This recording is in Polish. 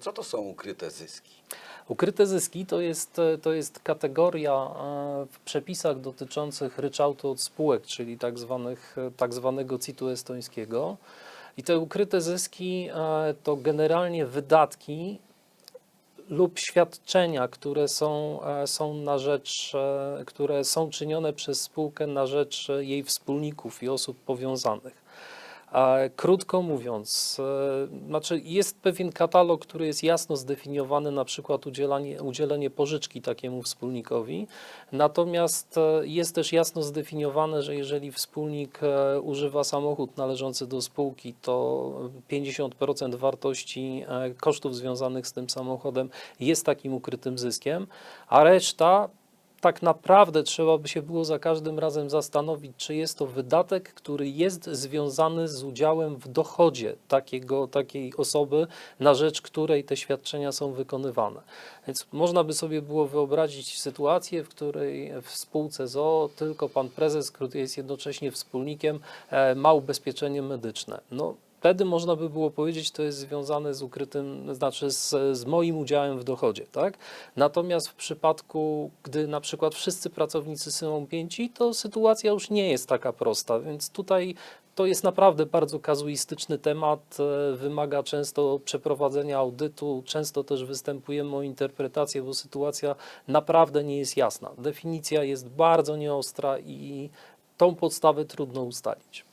Co to są ukryte zyski? Ukryte zyski to jest, to jest kategoria e, w przepisach dotyczących ryczałtu od spółek, czyli tak, zwanych, tak zwanego CIT-u estońskiego. I te ukryte zyski e, to generalnie wydatki lub świadczenia, które są, e, są na rzecz, które są czynione przez spółkę na rzecz jej wspólników i osób powiązanych. Krótko mówiąc, e, znaczy jest pewien katalog, który jest jasno zdefiniowany, na przykład udzielanie, udzielenie pożyczki takiemu wspólnikowi, natomiast e, jest też jasno zdefiniowane, że jeżeli wspólnik e, używa samochód należący do spółki, to 50% wartości kosztów związanych z tym samochodem jest takim ukrytym zyskiem, a reszta tak naprawdę trzeba by się było za każdym razem zastanowić, czy jest to wydatek, który jest związany z udziałem w dochodzie takiego, takiej osoby, na rzecz której te świadczenia są wykonywane. Więc można by sobie było wyobrazić sytuację, w której w spółce tylko pan prezes, który jest jednocześnie wspólnikiem, e, ma ubezpieczenie medyczne. No, Wtedy można by było powiedzieć, to jest związane z ukrytym, znaczy z, z moim udziałem w dochodzie, tak? Natomiast w przypadku, gdy na przykład wszyscy pracownicy są objęci, to sytuacja już nie jest taka prosta, więc tutaj to jest naprawdę bardzo kazuistyczny temat, e, wymaga często przeprowadzenia audytu, często też występujemy o interpretację, bo sytuacja naprawdę nie jest jasna. Definicja jest bardzo nieostra i tą podstawę trudno ustalić.